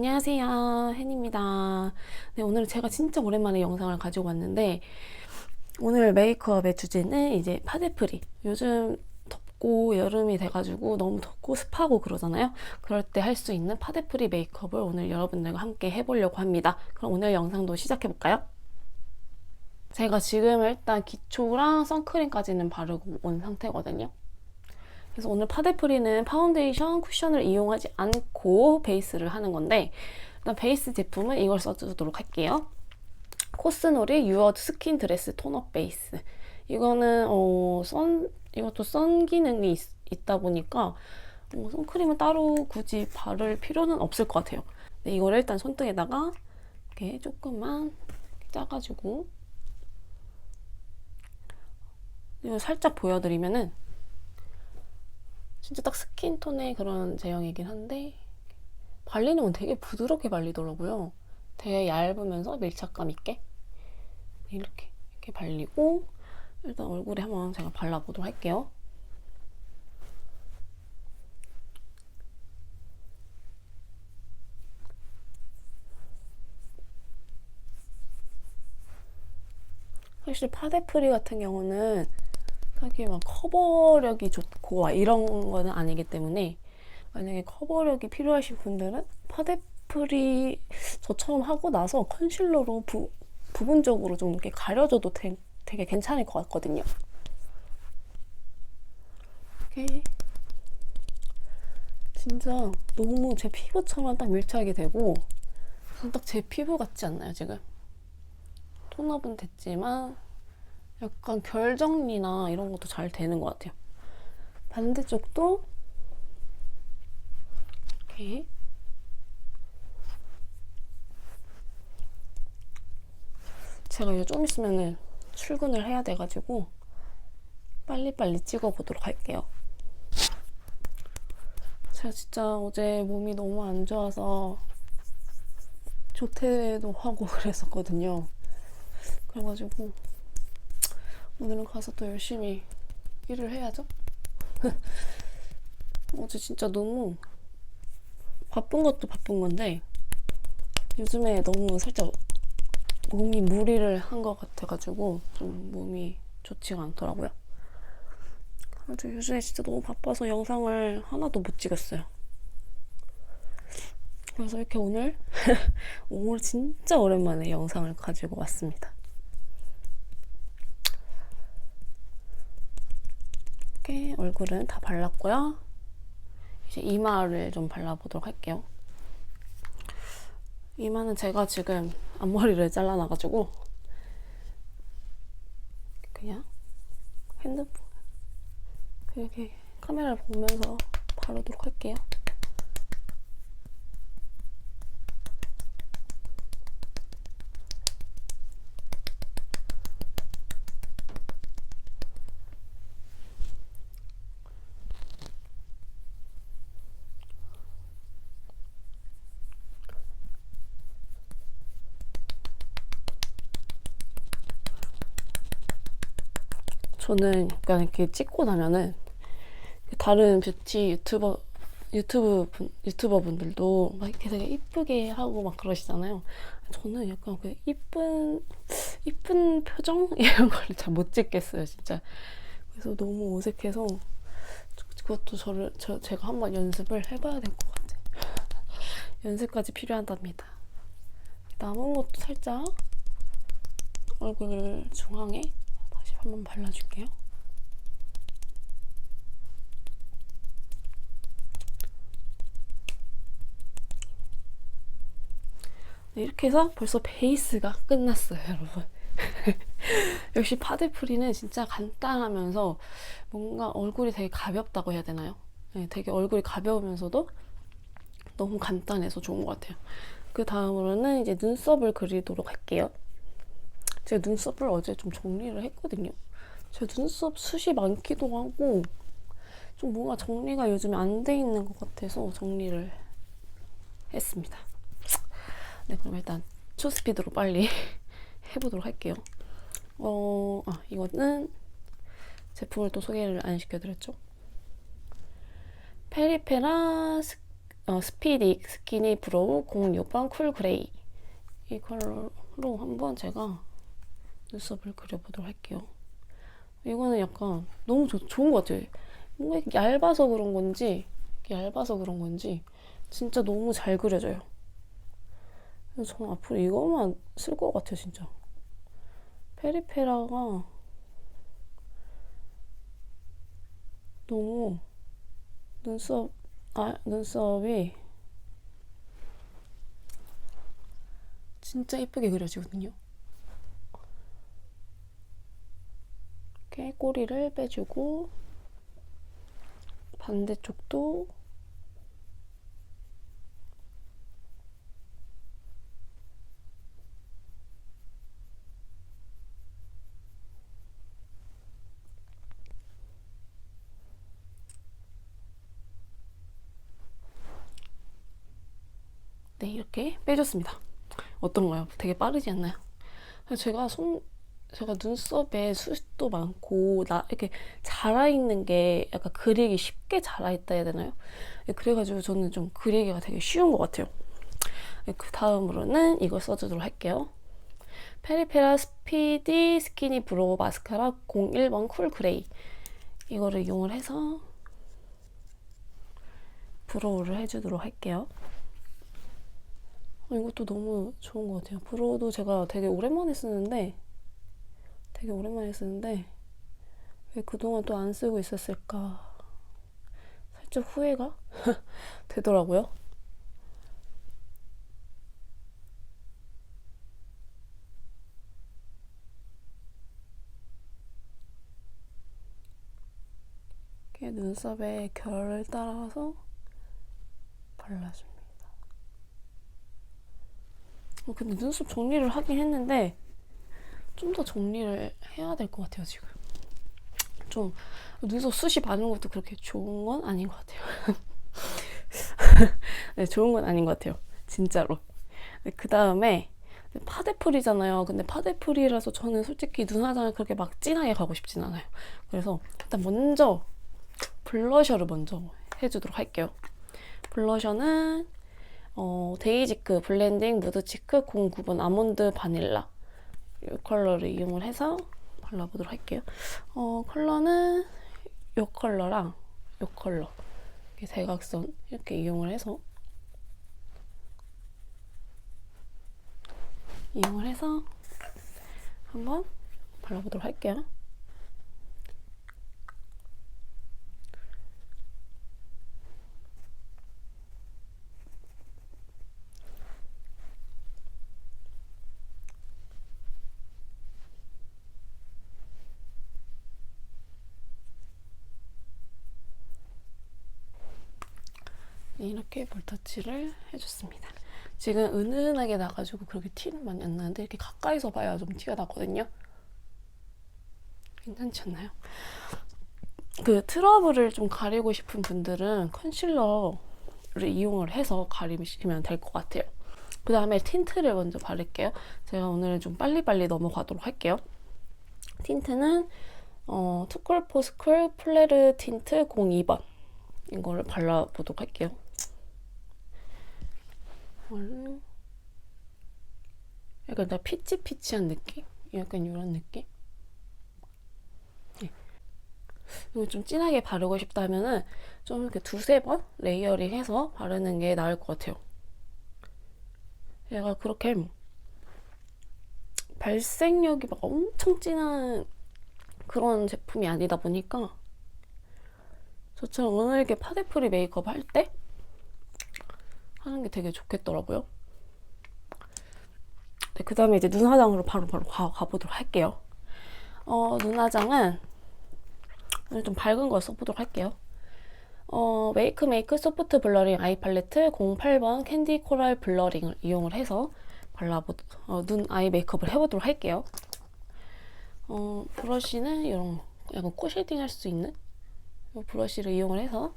안녕하세요. hen입니다. 네, 오늘 제가 진짜 오랜만에 영상을 가지고 왔는데, 오늘 메이크업의 주제는 이제 파데프리. 요즘 덥고 여름이 돼가지고 너무 덥고 습하고 그러잖아요. 그럴 때 할 수 있는 파데프리 메이크업을 오늘 여러분들과 함께 해보려고 합니다. 그럼 오늘 영상도 시작해볼까요? 제가 지금 일단 기초랑 선크림까지는 바르고 온 상태거든요. 그래서 오늘 파데프리는 파운데이션 쿠션을 이용하지 않고 베이스를 하는 건데 일단 베이스 제품은 이걸 써주도록 할게요. 코스놀이 유어드 스킨 드레스 톤업 베이스 이거는 어, 선 이것도 선 기능이 있, 다 보니까 어, 선크림은 따로 굳이 바를 필요는 없을 것 같아요. 네, 이걸 일단 손등에다가 이렇게 조금만 짜가지고 이거 살짝 보여드리면은 진짜 딱 스킨톤의 그런 제형이긴 한데 발리는 건 되게 부드럽게 발리더라고요. 되게 얇으면서 밀착감 있게 이렇게 이렇게 발리고 일단 얼굴에 한번 제가 발라보도록 할게요. 사실 파데프리 같은 경우는 딱히 막 커버력이 좋고 막 이런 거는 아니기 때문에 만약에 커버력이 필요하신 분들은 파데프리 저처럼 하고 나서 컨실러로 부, 부분적으로 좀 이렇게 가려줘도 되, 되게 괜찮을 것 같거든요. 이렇게 진짜 너무 제 피부처럼 딱 밀착이 되고 딱 제 피부 같지 않나요 지금? 톤업은 됐지만 약간 결 정리나 이런 것도 잘 되는 것 같아요. 반대쪽도 이렇게 제가 이제 좀 있으면은 출근을 해야 돼가지고 빨리빨리 찍어보도록 할게요. 제가 진짜 어제 몸이 너무 안 좋아서 조퇴도 하고 그랬었거든요. 그래가지고 오늘은 가서 또 열심히 일을 해야죠. 어제 진짜 너무 바쁜 것도 바쁜 건데 요즘에 너무 살짝 몸이 무리를 한 것 같아가지고 좀 몸이 좋지가 않더라고요. 아주 요즘에 진짜 너무 바빠서 영상을 하나도 못 찍었어요. 그래서 이렇게 오늘 오늘 진짜 오랜만에 영상을 가지고 왔습니다. 이렇게 얼굴은 다 발랐고요. 이제 이마를 좀 발라보도록 할게요. 이마는 제가 지금 앞머리를 잘라놔가지고 그냥 핸드폰 이렇게 카메라를 보면서 바르도록 할게요. 저는 약간 이렇게 찍고 나면은 다른 뷰티 유튜버 유튜브 분, 유튜버 분들도 막 이렇게 되게 이쁘게 하고 막 그러시잖아요. 저는 약간 그 이쁜 이쁜 표정 이런 걸 잘 못 찍겠어요, 진짜. 그래서 너무 어색해서 그것도 저를 저 제가 한번 연습을 해봐야 될 것 같아요. 연습까지 필요하답니다. 남은 것도 살짝 얼굴 중앙에 한번 발라줄게요. 네, 이렇게 해서 벌써 베이스가 끝났어요, 여러분. 역시 파데프리는 진짜 간단하면서 뭔가 얼굴이 되게 가볍다고 해야 되나요? 네, 되게 얼굴이 가벼우면서도 너무 간단해서 좋은 것 같아요. 그 다음으로는 이제 눈썹을 그리도록 할게요. 제가 눈썹을 어제 좀 정리를 했거든요. 제 눈썹 숱이 많기도 하고 좀 뭔가 정리가 요즘에 안 돼 있는 것 같아서 정리를 했습니다. 네, 그럼 일단 초스피드로 빨리 해보도록 할게요. 어, 아, 이거는 제품을 또 소개를 안 시켜드렸죠. 페리페라 스, 어, 스피디 스키니 브로우 06번 쿨 그레이 이 컬러로 한번 제가 눈썹을 그려보도록 할게요. 이거는 약간 너무 좋, 좋은 것 같아요. 뭔가 이렇게 얇아서 그런 건지 얇아서 그런 건지 진짜 너무 잘 그려져요. 그래서 저는 앞으로 이거만 쓸 것 같아요, 진짜. 페리페라가 너무 눈썹, 아, 눈썹이 진짜 예쁘게 그려지거든요. 꼬리를 빼주고 반대쪽도 네, 이렇게 빼줬습니다. 어떤가요? 되게 빠르지 않나요? 제가 손, 제가 눈썹에 숱도 많고, 나, 이렇게 자라 있는 게 약간 그리기 쉽게 자라 있다 해야 되나요? 네, 그래가지고 저는 좀 그리기가 되게 쉬운 것 같아요. 네, 그 다음으로는 이걸 써주도록 할게요. 페리페라 스피디 스키니 브로우 마스카라 01번 쿨 그레이. 이거를 이용을 해서 브로우를 해주도록 할게요. 어, 이것도 너무 좋은 것 같아요. 브로우도 제가 되게 오랜만에 쓰는데, 되게 오랜만에 쓰는데, 왜 그동안 또 안 쓰고 있었을까. 살짝 후회가 되더라고요. 눈썹에 결을 따라서 발라줍니다. 어, 근데 눈썹 정리를 하긴 했는데 좀 더 정리를 해야 될 것 같아요 지금. 좀 눈썹 숱이 많은 것도 그렇게 좋은 건 아닌 것 같아요. 네 좋은 건 아닌 것 같아요. 진짜로. 그 다음에 파데풀이잖아요. 근데 파데풀이라서 저는 솔직히 눈 화장을 그렇게 막 진하게 가고 싶진 않아요. 그래서 일단 먼저 블러셔를 먼저 해주도록 할게요. 블러셔는 어, 데이지크 블렌딩 무드치크 09번 아몬드 바닐라 이 컬러를 이용을 해서 발라보도록 할게요. 어, 컬러는 이 컬러랑 이 컬러 이렇게 대각선 이렇게 이용을 해서 이용을 해서 한번 발라보도록 할게요. 이렇게 볼터치를 해줬습니다. 지금 은은하게 나가지고 그렇게 티는 많이 안 나는데 이렇게 가까이서 봐야 좀 티가 나거든요. 괜찮지 않나요? 그 트러블을 좀 가리고 싶은 분들은 컨실러를 이용을 해서 가리시면 될 것 같아요. 그 다음에 틴트를 먼저 바를게요. 제가 오늘은 좀 빨리빨리 넘어가도록 할게요. 틴트는 어, 투쿨 포스쿨 플레르 틴트 02번 이거를 발라보도록 할게요. 약간 나 피치피치한 느낌? 약간 이런 느낌? 네. 이거 좀 진하게 바르고 싶다면은 좀 이렇게 두세 번 레이어링 해서 바르는 게 나을 것 같아요. 얘가 그렇게 발색력이 막 엄청 진한 그런 제품이 아니다 보니까 저처럼 오늘 게 파데프리 메이크업 할 때 하는 게 되게 좋겠더라고요. 네, 그 다음에 이제 눈화장으로 바로 바로 가, 가보도록 할게요. 어, 눈화장은 오늘 좀 밝은 거 써보도록 할게요. 어, 메이크메이크 소프트 블러링 아이 팔레트 08번 캔디 코랄 블러링을 이용을 해서 발라보 어, 눈 아이 메이크업을 해보도록 할게요. 어, 브러쉬는 이런 약간 코 쉐딩 할 수 있는 브러쉬를 이용을 해서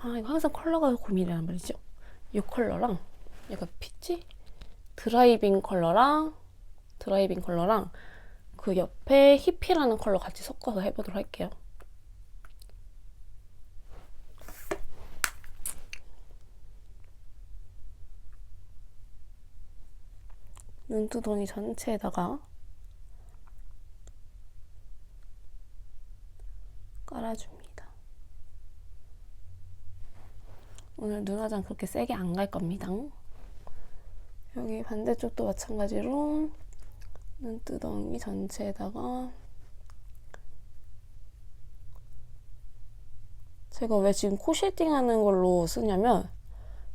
아 이거 항상 컬러가 고민이란 말이죠 이 컬러랑 약간 피치? 드라이빙 컬러랑 드라이빙 컬러랑 그 옆에 히피라는 컬러 같이 섞어서 해보도록 할게요 눈두덩이 전체에다가 눈화장 그렇게 세게 안 갈 겁니다. 여기 반대쪽도 마찬가지로 눈두덩이 전체에다가 제가 왜 지금 코 쉐딩 하는 걸로 쓰냐면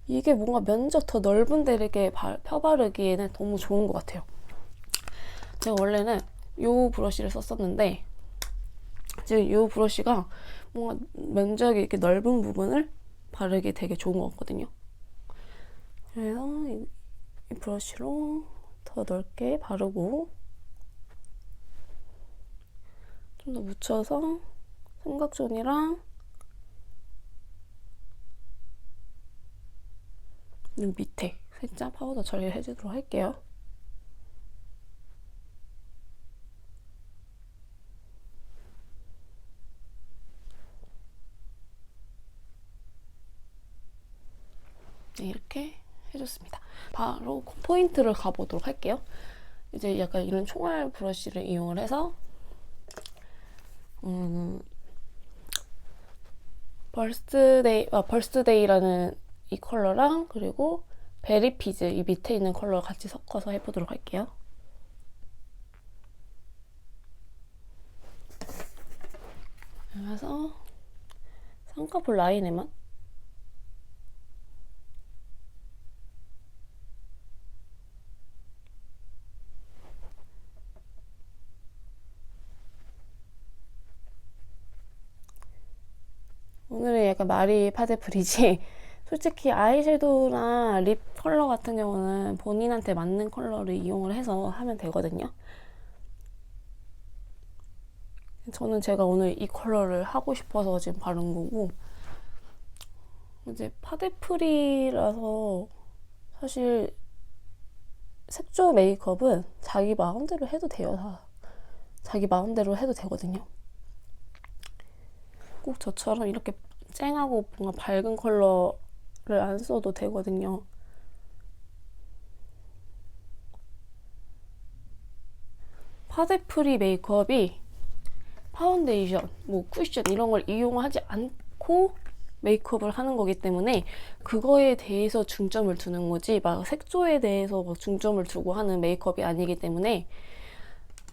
이게 뭔가 면적 더 넓은 데를 이렇게 바- 펴바르기에는 너무 좋은 것 같아요. 제가 원래는 이 브러쉬를 썼었는데 지금 이 브러쉬가 뭔가 면적이 이렇게 넓은 부분을 바르기 되게 좋은 것 같거든요. 그래서 이, 이 브러쉬로 더 넓게 바르고 좀 더 묻혀서 삼각존이랑 눈 밑에 살짝 파우더 처리를 해주도록 할게요. 네, 이렇게 해줬습니다. 바로 포인트를 가보도록 할게요. 이제 약간 이런 총알 브러쉬를 이용을 해서 음, 벌스데이, 아, 벌스데이라는 이 컬러랑 그리고 베리피즈 이 밑에 있는 컬러 같이 섞어서 해보도록 할게요. 그래서 쌍꺼풀 라인에만 오늘은 약간 마리 파데프리지. 솔직히 아이섀도우나 립 컬러 같은 경우는 본인한테 맞는 컬러를 이용을 해서 하면 되거든요. 저는 제가 오늘 이 컬러를 하고 싶어서 지금 바른 거고 이제 파데프리라서 사실 색조 메이크업은 자기 마음대로 해도 돼요. 다 자기 마음대로 해도 되거든요 꼭 저처럼 이렇게 쨍하고 뭔가 밝은 컬러를 안 써도 되거든요. 파데프리 메이크업이 파운데이션, 뭐 쿠션 이런 걸 이용하지 않고 메이크업을 하는 거기 때문에 그거에 대해서 중점을 두는 거지 막 색조에 대해서 막 중점을 두고 하는 메이크업이 아니기 때문에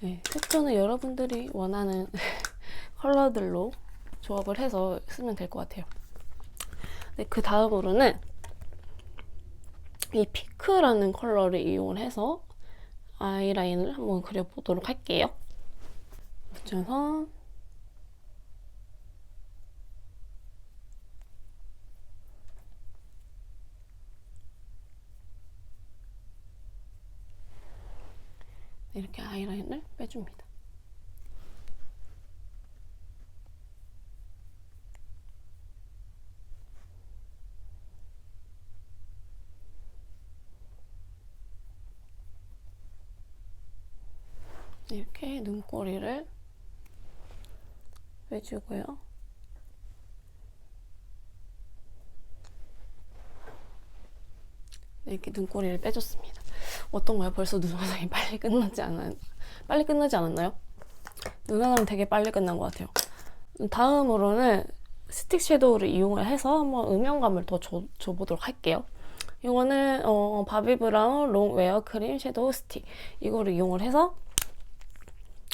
네, 색조는 여러분들이 원하는 컬러들로 조합을 해서 쓰면 될 것 같아요. 네, 그 다음으로는 이 피크라는 컬러를 이용을 해서 아이라인을 한번 그려보도록 할게요. 붙여서 이렇게 아이라인을 빼줍니다. 이렇게 눈꼬리를 빼주고요. 이렇게 눈꼬리를 빼줬습니다. 어떤가요? 벌써 눈 화장이 빨리 끝나지 않았, 빨리 끝나지 않았나요? 눈 화장 되게 빨리 끝난 것 같아요. 다음으로는 스틱 섀도우를 이용을 해서 한번 음영감을 더 줘, 줘보도록 할게요. 이거는 어, 바비 브라운 롱 웨어 크림 섀도우 스틱 이거를 이용을 해서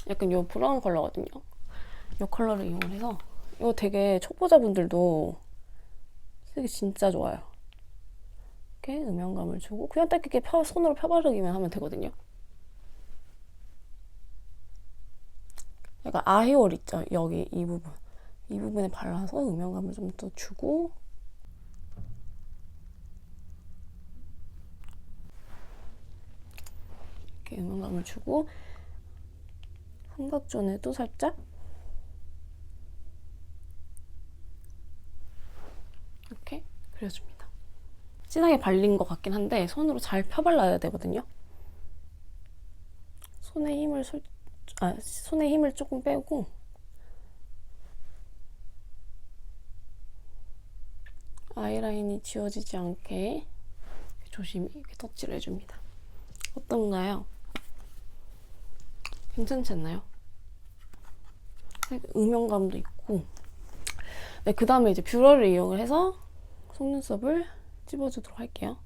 약간 요 브라운 컬러거든요. 요 컬러를 이용을 해서 이거 되게 초보자분들도 쓰기 진짜 좋아요. 이렇게 음영감을 주고 그냥 딱 이렇게 펴, 손으로 펴바르기만 하면 되거든요. 약간 아이홀 있죠? 여기 이 부분. 이 부분에 발라서 음영감을 좀 더 주고 이렇게 음영감을 주고 삼각존에도 살짝 이렇게 그려줍니다. 진하게 발린 것 같긴 한데 손으로 잘 펴발라야 되거든요. 손에 힘을 솔, 아, 손에 힘을 조금 빼고 아이라인이 지워지지 않게 조심히 이렇게 터치를 해줍니다. 어떤가요? 괜찮지 않나요? 음영감도 있고 네, 그 다음에 이제 뷰러를 이용을 해서 속눈썹을 찝어주도록 할게요.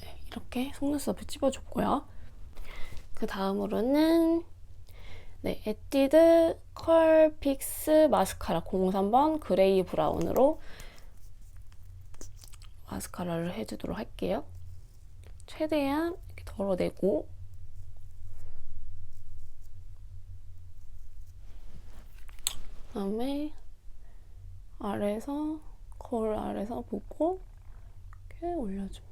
네, 이렇게 속눈썹을 찝어줬고요. 그 다음으로는 네, 에뛰드 컬 픽스 마스카라 03번 그레이 브라운으로 마스카라를 해주도록 할게요. 최대한 이렇게 덜어내고 그다음에 아래에서 거울 아래에서 보고 이렇게 올려줍니다.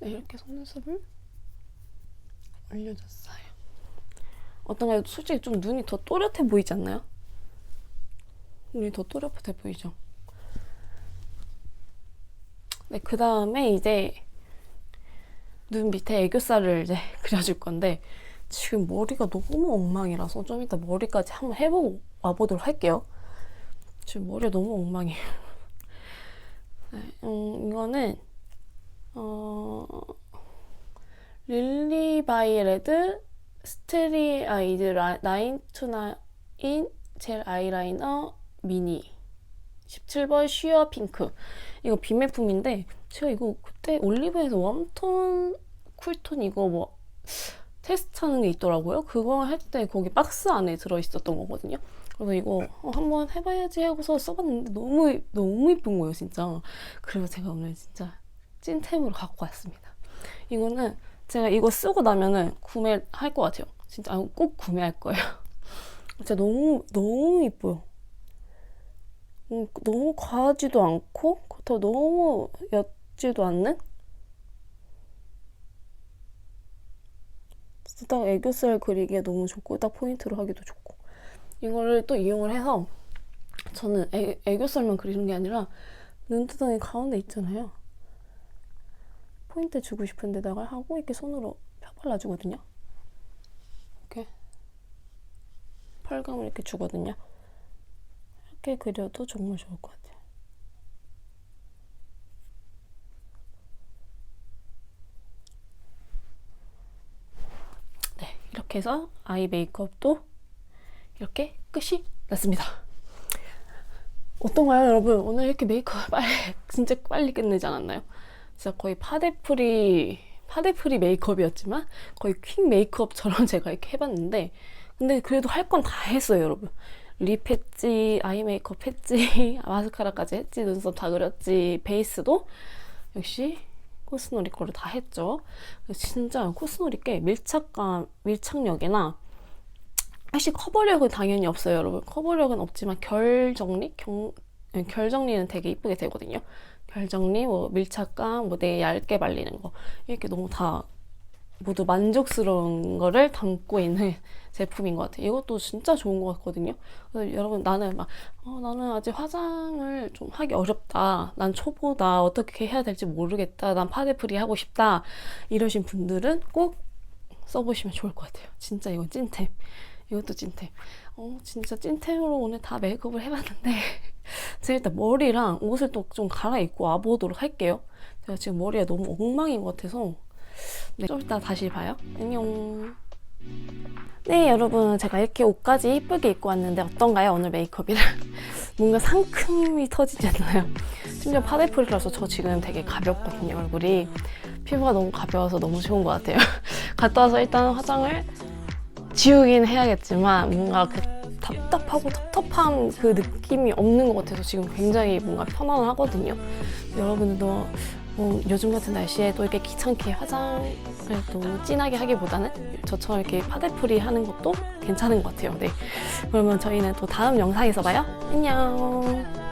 네, 이렇게 속눈썹을 올려줬어요. 어떤가요? 솔직히 좀 눈이 더 또렷해 보이지 않나요? 눈이 더 또렷해 보이죠? 네, 그 다음에 이제 눈 밑에 애교살을 이제 그려줄 건데 지금 머리가 너무 엉망이라서 좀 이따 머리까지 한번 해보고 와보도록 할게요. 지금 머리가 너무 엉망이에요. 네, 음, 이거는 어, 릴리 바이 레드 스테리 아이드 라인 투나인 젤 아이라이너 미니. 17번 쉬어 핑크. 이거 비매품인데 제가 이거 그때 올리브에서 웜톤 쿨톤 이거 뭐 테스트하는 게 있더라고요. 그거 할 때 거기 박스 안에 들어있었던 거거든요. 그래서 이거 어, 한번 해봐야지 하고서 써봤는데 너무 너무 이쁜 거예요 진짜. 그래서 제가 오늘 진짜 찐템으로 갖고 왔습니다. 이거는 제가 이거 쓰고 나면은 구매할 것 같아요. 진짜 아, 꼭 구매할 거예요. 진짜 너무 너무 이뻐요. 음, 너무 과하지도 않고 그렇다고 너무 옅지도 않는 딱 애교살 그리기에 너무 좋고 딱 포인트로 하기도 좋고 이거를 또 이용을 해서 저는 애, 애교살만 그리는 게 아니라 눈두덩이 가운데 있잖아요. 포인트 주고 싶은 데다가 하고 이렇게 손으로 펴 발라주거든요. 이렇게 펄감을 이렇게 주거든요. 이렇게 그려도 정말 좋을 것 같아요. 네, 이렇게 해서 아이 메이크업도 이렇게 끝이 났습니다. 어떤가요, 여러분? 오늘 이렇게 메이크업 빨리, 진짜 빨리 끝내지 않았나요? 진짜 거의 파데프리 파데프리 메이크업이었지만 거의 퀵 메이크업처럼 제가 이렇게 해봤는데 근데 그래도 할 건 다 했어요 여러분. 립 했지 아이 메이크업 했지 마스카라까지 했지 눈썹 다 그렸지 베이스도 역시 코스놀이 거를 다 했죠. 진짜 코스놀이 게 밀착감 밀착력이나 사실 커버력은 당연히 없어요 여러분. 커버력은 없지만 결 정리? 경, 결 정리는 되게 이쁘게 되거든요 결정리, 뭐 밀착감, 뭐 되게 얇게 발리는 거 이렇게 너무 다 모두 만족스러운 거를 담고 있는 제품인 것 같아요. 이것도 진짜 좋은 것 같거든요. 그래서 여러분 나는 막 어, 나는 아직 화장을 좀 하기 어렵다. 난 초보다. 어떻게 해야 될지 모르겠다. 난 파데프리 하고 싶다. 이러신 분들은 꼭 써보시면 좋을 것 같아요. 진짜 이건 찐템. 이것도 찐템. 어, 진짜 찐템으로 오늘 다 메이크업을 해봤는데 제가 일단 머리랑 옷을 또 좀 갈아입고 와보도록 할게요. 제가 지금 머리가 너무 엉망인 것 같아서 네, 좀 이따 다시 봐요. 안녕. 네 여러분 제가 이렇게 옷까지 이쁘게 입고 왔는데 어떤가요 오늘 메이크업이랑 뭔가 상큼이 터지지 않나요? 심지어 파데프리라서 저 지금 되게 가볍거든요 얼굴이 피부가 너무 가벼워서 너무 좋은 것 같아요 갔다 와서 일단 화장을 지우긴 해야겠지만 뭔가 그 답답하고 텁텁한 그 느낌이 없는 것 같아서 지금 굉장히 뭔가 편안하거든요. 여러분들도 뭐 요즘 같은 날씨에 또 이렇게 귀찮게 화장을 너무 진하게 하기보다는 저처럼 이렇게 파데프리 하는 것도 괜찮은 것 같아요. 네. 그러면 저희는 또 다음 영상에서 봐요. 안녕.